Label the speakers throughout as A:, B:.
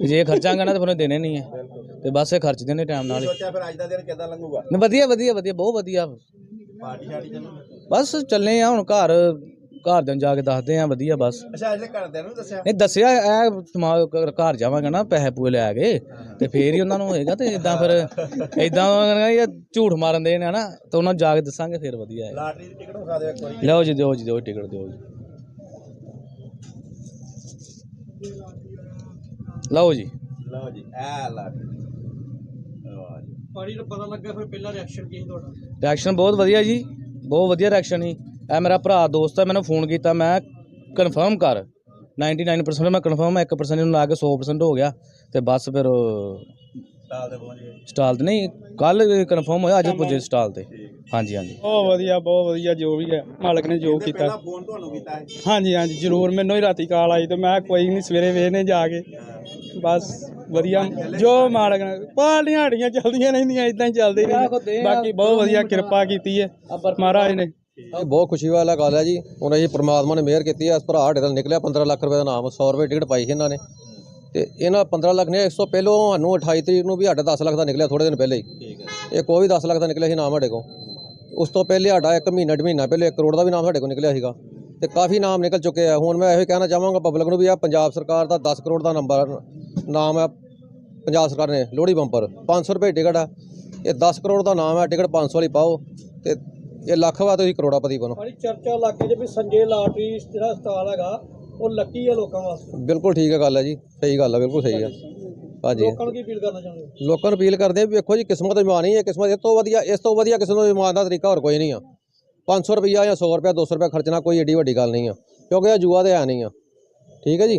A: ਜੇ ਖਰਚਾਂਗੇ ਨਾ ਤਾਂ ਫਿਰ ਦੇਣੇ ਨਹੀਂ ਹੈ ਤੇ ਬਸ ਇਹ ਖਰਚਦੇ ਨੇ ਟਾਈਮ ਨਾਲ ਹੀ।
B: ਸੋਚਿਆ ਫਿਰ ਅੱਜ ਦਾ ਦਿਨ ਕਿੱਦਾਂ ਲੰਘੂਗਾ?
A: ਨਹੀਂ, ਵਧੀਆ ਵਧੀਆ ਵਧੀਆ ਬਹੁਤ ਵਧੀਆ।
B: ਪਾਰਟੀ ਸ਼ਾਰਟੀ ਚੱਲੂ?
A: ਬਸ ਚੱਲੇ ਆ ਹੁਣ ਘਰ ਘਰ ਦੇ ਜਾ ਕੇ ਦੱਸਦੇ ਆ ਵਧੀਆ ਬਸ।
B: ਅੱਛਾ ਅਜੇ ਘਰਦਿਆਂ ਨੂੰ ਦੱਸਿਆ?
A: ਇਹ ਦੱਸਿਆ ਇਹ ਸਮਾਂ ਘ- ਘਰ ਜਾਵਾਂਗਾ ਨਾ ਪੈਸੇ ਪੂਏ ਲੈ ਕੇ ਤੇ ਫੇਰ ਹੀ ਉਹਨਾਂ ਨੂੰ ਹੋਏਗਾ ਤੇ ਇਦਾਂ ਫਿਰ ਇਦਾਂ ਇਹ ਝੂਠ ਮਾਰਨ ਦੇ ਨੇ ਨਾ ਤੇ ਉਹਨਾਂ ਨੂੰ ਜਾ ਕੇ ਦੱਸਾਂਗੇ ਫਿਰ ਵਧੀਆ ਹੈ।
B: ਲਾਟਰੀ ਦੀ ਟਿਕਟ ਵਿਖਾ ਦਿਓ ਇੱਕ ਵਾਰੀ।
A: ਲਿਓ ਜੀ ਦਿਓ ਜੀ ਦਿਓ ਟਿਕਟ ਦਿਓ ਜੀ। ਲਓ ਜੀ।
B: ਲਓ ਜੀ ਐ ਜੀ।
C: ਪਾਣੀ ਦਾ ਪਤਾ ਲੱਗਾ ਫਿਰ ਪਹਿਲਾ ਰਿਐਕਸ਼ਨ ਕੀ ਸੀ ਤੁਹਾਡਾ?
A: ਰਿਐਕਸ਼ਨ ਬਹੁਤ ਵਧੀਆ ਜੀ ਬਹੁਤ ਵਧੀਆ ਰਿਐਕਸ਼ਨ ਸੀ। ਇਹ ਮੇਰਾ ਭਰਾ ਦੋਸਤ ਹੈ ਮੈਨੂੰ ਫੋਨ ਕੀਤਾ ਮੈਂ ਕਨਫਰਮ ਕਰ। 99% ਮੈਂ ਕਨਫਰਮ 1% ਨੂੰ ਲਾ ਕੇ 100% ਹੋ ਗਿਆ। ਤੇ ਬਸ ਫਿਰ
B: ਸਾਲ ਦੇ ਪਹੁੰਚ ਗਏ।
A: ਸਟਾਲ ਤੇ ਨਹੀਂ ਕੱਲ ਕਨਫਰਮ ਹੋਇਆ ਅੱਜ ਪੁੱਜੇ ਸਟਾਲ ਤੇ। ਹਾਂਜੀ ਹਾਂਜੀ।
C: ਬਹੁਤ ਵਧੀਆ ਬਹੁਤ ਵਧੀਆ ਜੋ ਵੀ ਹੈ ਮਾਲਕ ਨੇ ਜੋ
B: ਤੇ
C: ਕੀਤਾ।
B: ਪਹਿਲਾਂ ਫੋਨ ਤੁਹਾਨੂੰ ਕੀਤਾ ਹੈ?
C: ਹਾਂਜੀ ਹਾਂਜੀ ਜ਼ਰੂਰ। ਮੈਨੂੰ ਹੀ ਰਾਤੀ ਕਾਲ ਆਈ ਤੇ ਮੈਂ ਕੋਈ ਨਹੀਂ ਸਵੇਰੇ ਵੇਹਨੇ ਜਾ ਕੇ। ਬਸ ਵਧੀਆ। ਜੋ ਮਾਲਕ ਨੇ ਪਾਲੀਆਂ ਹਾੜੀਆਂ ਚੱਲਦੀਆਂ ਰਹਿੰਦੀਆਂ ਇਦਾਂ ਹੀ ਚੱਲਦੇ ਰਹਿੰਦੇ। ਬਾਕੀ ਬਹੁਤ ਵਧੀਆ ਕਿਰਪਾ ਕੀਤੀ ਹੈ ਮਹਾਰਾਜ ਨੇ।
D: ਇਹ ਬਹੁਤ ਖੁਸ਼ੀ ਵਾਲਾ ਗੱਲ ਹੈ ਜੀ। ਉਹਨਾਂ ਜੀ ਪ੍ਰਮਾਤਮਾ ਨੇ ਮਿਹਰ ਕੀਤੀ ਹੈ ਇਸ ਭਰਾ ਸਾਡੇ ਨਾਲ ਨਿਕਲਿਆ 15 ਲੱਖ ਰੁਪਏ ਦਾ ਨਾਮ 100 ਰੁਪਏ ਟਿਕਟ ਪਾਈ ਸੀ ਇਹਨਾਂ ਨੇ। ਤੇ ਇਹਨਾਂ 15 ਲੱਖ ਨੇ ਇਸ ਤੋਂ ਪਹਿਲੋਂ ਸਾਨੂੰ 28 ਤਰੀਕ ਨੂੰ ਵੀ ਸਾਡਾ 10 ਲੱਖ ਦਾ ਨਿਕਲਿਆ ਥੋੜੇ ਦਿਨ ਪਹਿਲੇ ਹੀ। ਇਹ ਕੋਈ 10 ਲੱਖ ਦਾ ਨਿਕਲਿਆ ਸੀ ਨਾਮ ਸਾਡੇ ਕੋਲ। ਉਸ ਤੋਂ ਪਹਿਲੇ ਸਾਡਾ ਇੱਕ ਮਹੀਨਾ ਡੇਢ ਮਹੀਨਾ ਪਹਿਲੇ 1 ਕਰੋੜ ਦਾ ਵੀ ਨਾਮ ਸਾਡੇ ਕੋਲ ਨਿਕਲਿਆ ਸੀਗਾ। ਤੇ ਕਾਫੀ ਨਾਮ ਨਿਕਲ ਚੁੱਕੇ ਆ। ਹੁਣ ਮੈਂ ਇਹੋ ਕਹਿਣਾ ਚਾਹਾਂਗਾ ਪਬਲਿਕ ਨੂੰ ਵੀ ਆ ਪੰਜਾਬ ਸਰਕਾਰ ਦਾ 10 ਕਰੋੜ ਦਾ ਨੰਬਰ ਨਾਮ ਹੈ ਪੰਜਾਬ ਸਰਕਾਰ ਨੇ ਲੋਹੜੀ ਬੰਪਰ 500 ਰੁਪਏ ਟਿਕਟ ਆ। ਇਹ 10 ਕਰੋੜ ਦਾ ਨਾਮ ਹੈ ਟਿਕਟ 500 ਵਾਲੀ ਪਾਓ ਤੇ ਇਹ ਲੱਖ ਵਾ ਤੁਸੀਂ ਕਰੋੜਾਪਤੀ ਬਣੋ।
C: ਬੜੀ ਚਰਚਾ ਇਲਾਕੇ 'ਚ ਵੀ ਸੰਜੇ ਲਾਟਰੀ ਜਿਹੜਾ ਹਸਪਤਾਲ ਹੈਗਾ ਉਹ ਲੱਕੀ ਹੈ ਲੋਕਾਂ ਵਾਸਤੇ।
D: ਬਿਲਕੁਲ ਠੀਕ ਹੈ ਗੱਲ ਹੈ ਜੀ ਸਹੀ ਗੱਲ ਹੈ ਬਿਲਕੁਲ ਸਹੀ ਹੈ। ਹਾਂਜੀ।
C: ਲੋਕਾਂ ਨੂੰ ਕੀ ਅਪੀਲ ਕਰਨਾ ਚਾਹੁੰਦੇ ਹੋ?
D: ਲੋਕਾਂ ਨੂੰ ਅਪੀਲ ਕਰਦੇ ਆ ਵੀ ਵੇਖੋ ਜੀ ਕਿਸਮਤ ਇਮਾਨ ਹੀ ਹੈ ਕਿਸਮਤ ਇਸ ਤੋਂ ਵਧੀਆ ਇਸ ਤੋਂ ਵਧੀਆ ਕਿਸੇ ਨੂੰ ਇਮਾਨ ਦਾ ਤਰੀਕਾ ਹੋਰ ਕੋਈ ਨਹੀਂ ਆ। 500 ਰੁਪਈਆ ਜਾਂ 100 ਰੁਪਇਆ 200 ਰੁਪਇਆ ਖਰਚਣਾ ਕੋਈ ਏਡੀ ਵੱਡੀ ਗੱਲ ਨਹੀਂ ਆ ਕਿਉਂਕਿ ਇਹ ਜੂਆ ਤੇ ਹੈ ਨਹੀਂ ਆ। ਠੀਕ ਹੈ ਜੀ?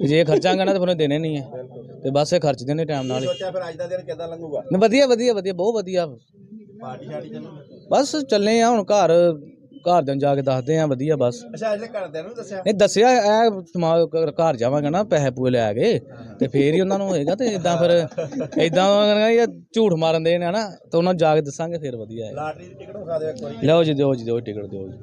A: ਜੇ ਖਰਚਾਂਗੇ ਨਾ ਤਾਂ ਫਿਰ ਦੇਣੇ ਨਹੀਂ ਹੈ ਤੇ ਬਸ ਇਹ ਖਰਚਦੇ ਨੇ ਟਾਈਮ ਨਾਲ ਹੀ।
B: ਸੋਚਿਆ ਫਿਰ ਅੱਜ ਦਾ ਦਿਨ ਕਿੱਦਾਂ ਲੰਘੂਗਾ?
A: ਨਹੀਂ, ਵਧੀਆ ਵਧੀਆ ਵਧੀਆ ਬਹੁਤ ਵਧੀਆ।
B: ਪਾਰਟੀ ਸ਼ਾਰਟੀ ਚੱਲੂ?
A: ਬਸ ਚੱਲੇ ਆ ਹੁਣ ਘਰ ਘਰ ਦੇ ਜਾ ਕੇ ਦੱਸਦੇ ਆ ਵਧੀਆ ਬਸ।
B: ਅੱਛਾ ਅਜੇ ਘਰਦਿਆਂ ਨੂੰ ਦੱਸਿਆ?
A: ਇਹ ਦੱਸਿਆ ਇਹ ਘਰ ਜਾਵਾਂਗਾ ਨਾ ਪੈਸੇ ਪੂਏ ਲੈ ਕੇ ਤੇ ਫੇਰ ਹੀ ਉਹਨਾਂ ਨੂੰ ਹੋਏਗਾ ਤੇ ਇਦਾਂ ਫਿਰ ਇਦਾਂ ਇਹ ਝੂਠ ਮਾਰਨ ਦੇ ਨੇ ਨਾ ਤੇ ਉਹਨਾਂ ਨੂੰ ਜਾ ਕੇ ਦੱਸਾਂਗੇ ਫਿਰ ਵਧੀਆ ਹੈ।
B: ਲਾਟਰੀ ਦੀ ਟਿਕਟ ਵਿਖਾ ਦਿਓ ਇੱਕ ਵਾਰੀ।
A: ਲਿਓ ਜੀ ਦਿਓ ਜੀ ਦਿਓ ਟਿਕਟ ਦਿਓ ਜੀ।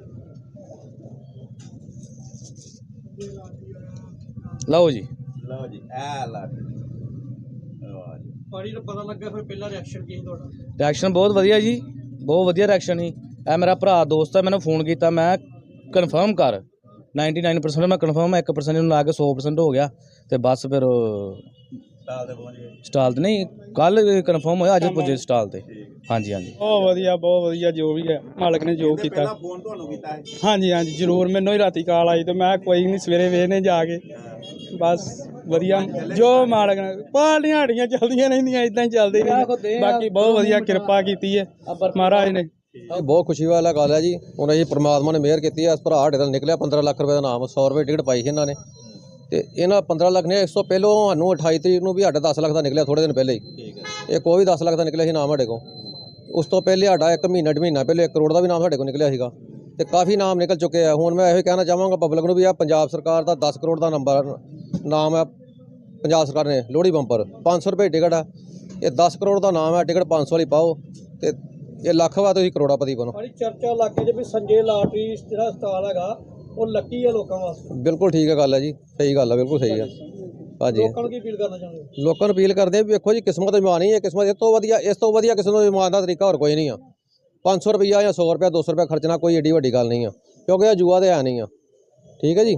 A: ਲਓ ਜੀ।
B: ਲਓ ਜੀ ਐ ਜੀ।
C: ਪਾਣੀ ਦਾ ਪਤਾ ਲੱਗਾ ਫਿਰ ਪਹਿਲਾ ਰਿਐਕਸ਼ਨ ਕੀ ਸੀ ਤੁਹਾਡਾ?
A: ਰਿਐਕਸ਼ਨ ਬਹੁਤ ਵਧੀਆ ਜੀ ਬਹੁਤ ਵਧੀਆ ਰਿਐਕਸ਼ਨ ਸੀ। ਇਹ ਮੇਰਾ ਭਰਾ ਦੋਸਤ ਹੈ ਮੈਨੂੰ ਫੋਨ ਕੀਤਾ ਮੈਂ ਕਨਫਰਮ ਕਰ। 99% ਮੈਂ ਕਨਫਰਮ 1% ਨੂੰ ਲਾ ਕੇ 100% ਹੋ ਗਿਆ। ਤੇ ਬਸ ਫਿਰ
B: ਸਾਲ ਦੇ ਪਹੁੰਚ ਗਏ।
A: ਸਟਾਲ ਤੇ ਨਹੀਂ ਕੱਲ ਕਨਫਰਮ ਹੋਇਆ ਅੱਜ ਪੁੱਜੇ ਸਟਾਲ ਤੇ। ਹਾਂਜੀ ਹਾਂਜੀ।
C: ਬਹੁਤ ਵਧੀਆ ਬਹੁਤ ਵਧੀਆ ਜੋ ਵੀ ਹੈ ਮਾਲਕ ਨੇ ਜੋ
B: ਤੇ
C: ਕੀਤਾ।
B: ਪਹਿਲਾਂ ਫੋਨ ਤੁਹਾਨੂੰ ਕੀਤਾ ਹੈ?
C: ਹਾਂਜੀ ਹਾਂਜੀ ਜ਼ਰੂਰ ਮੈਨੂੰ ਹੀ ਰਾਤੀ ਕਾਲ ਆਈ ਤੇ ਮੈਂ ਕੋਈ ਨਹੀਂ ਸਵੇਰੇ ਵੇਹਨੇ ਜਾ ਕੇ। ਬਸ ਵਧੀਆ। ਜੋ ਮਾਲਕ ਨੇ ਪਾਲੀਆਂ ਹਾੜੀਆਂ ਚੱਲਦੀਆਂ ਰਹਿੰਦੀਆਂ ਇਦਾਂ ਹੀ ਚੱਲਦੇ ਰਹਿੰਦੇ। ਬਾਕੀ ਬਹੁਤ ਵਧੀਆ ਕਿਰਪਾ ਕੀਤੀ ਹੈ। ਮਹਾਰਾਜ ਨੇ।
D: ਇਹ ਬਹੁਤ ਖੁਸ਼ੀ ਵਾਲਾ ਗੱਲ ਹੈ ਜੀ। ਉਹਨਾਂ ਜੀ ਪ੍ਰਮਾਤਮਾ ਨੇ ਮਿਹਰ ਕੀਤੀ ਹੈ ਇਸ ਭਰਾ ਸਾਡੇ ਨਾਲ ਨਿਕਲਿਆ 15 ਲੱਖ ਰੁਪਏ ਦਾ ਨਾਮ 100 ਰੁਪਏ ਟਿਕਟ ਪਾਈ ਸੀ ਇਹਨਾਂ ਨੇ। ਤੇ ਇਹਨਾਂ 15 ਲੱਖ ਨੇ ਇਸ ਤੋਂ ਪਹਿਲੋਂ ਸਾਨੂੰ 28 ਤਰੀਕ ਨੂੰ ਵੀ ਸਾਡਾ 10 ਲੱਖ ਦਾ ਨਿਕਲਿਆ ਥੋੜੇ ਦਿਨ ਪਹਿਲੇ ਹੀ। ਇਹ ਕੋਈ 10 ਲੱਖ ਦਾ ਨਿਕਲਿਆ ਸੀ ਨਾਮ ਸਾਡੇ ਕੋਲ। ਉਸ ਤੋਂ ਪਹਿਲੇ ਸਾਡਾ ਇੱਕ ਮਹੀਨਾ ਡੇਢ ਮਹੀਨਾ ਪਹਿਲੇ 1 ਕਰੋੜ ਦਾ ਵੀ ਨਾਮ ਸਾਡੇ ਕੋਲ ਨਿਕਲਿਆ ਸੀਗਾ। ਤੇ ਕਾਫੀ ਨਾਮ ਨਿਕਲ ਚੁੱਕੇ ਆ। ਹੁਣ ਮੈਂ ਇਹੋ ਕਹਿਣਾ ਚਾਹਾਂਗਾ ਪਬਲਿਕ ਨੂੰ ਵੀ ਆ ਪੰਜਾਬ ਸਰਕਾਰ ਦਾ 10 ਕਰੋੜ ਦਾ ਨੰਬਰ ਨਾਮ ਹੈ ਪੰਜਾਬ ਸਰਕਾਰ ਨੇ ਲੋਹੜੀ ਬੰਪਰ 500 ਰੁਪਏ ਟਿਕਟ ਆ। ਇਹ 10 ਕਰੋੜ ਦਾ ਨਾਮ ਹੈ ਟਿਕਟ 500 ਵਾਲੀ ਪਾਓ ਤੇ ਇਹ ਲੱਖ ਵਾ ਤੁਸੀਂ ਕਰੋੜਾਪਤੀ ਬਣੋ।
C: ਬੜੀ ਚਰਚਾ ਇਲਾਕੇ 'ਚ ਵੀ ਸੰਜੇ ਲਾਟਰੀ ਜਿਹੜਾ ਹਸਪਤਾਲ ਹੈਗਾ ਉਹ ਲੱਕੀ ਹੈ ਲੋਕਾਂ ਵਾਸਤੇ।
D: ਬਿਲਕੁਲ ਠੀਕ ਹੈ ਗੱਲ ਹੈ ਜੀ ਸਹੀ ਗੱਲ ਹੈ ਬਿਲਕੁਲ ਸਹੀ ਹੈ ਹਾਂਜੀ।
C: ਲੋਕਾਂ ਨੂੰ ਕੀ ਅਪੀਲ ਕਰਨਾ ਚਾਹੁੰਦੇ ਹੋ?
D: ਲੋਕਾਂ ਨੂੰ ਅਪੀਲ ਕਰਦੇ ਆ ਵੀ ਵੇਖੋ ਜੀ ਕਿਸਮਤ ਇਮਾਨ ਹੀ ਹੈ ਕਿਸਮਤ ਇਸ ਤੋਂ ਵਧੀਆ ਇਸ ਤੋਂ ਵਧੀਆ ਕਿਸੇ ਨੂੰ ਇਮਾਨ ਦਾ ਤਰੀਕਾ ਹੋਰ ਕੋਈ ਨਹੀਂ ਆ। 500 ਰੁਪਈਆ ਜਾਂ 100 ਰੁਪਇਆ 200 ਰੁਪਇਆ ਖਰਚਣਾ ਕੋਈ ਏਡੀ ਵੱਡੀ ਗੱਲ ਨਹੀਂ ਆ, ਕਿਉਂਕਿ ਇਹ ਜੂਆ ਤੇ ਹੈ ਨਹੀਂ ਆ। ਠੀਕ ਹੈ ਜੀ?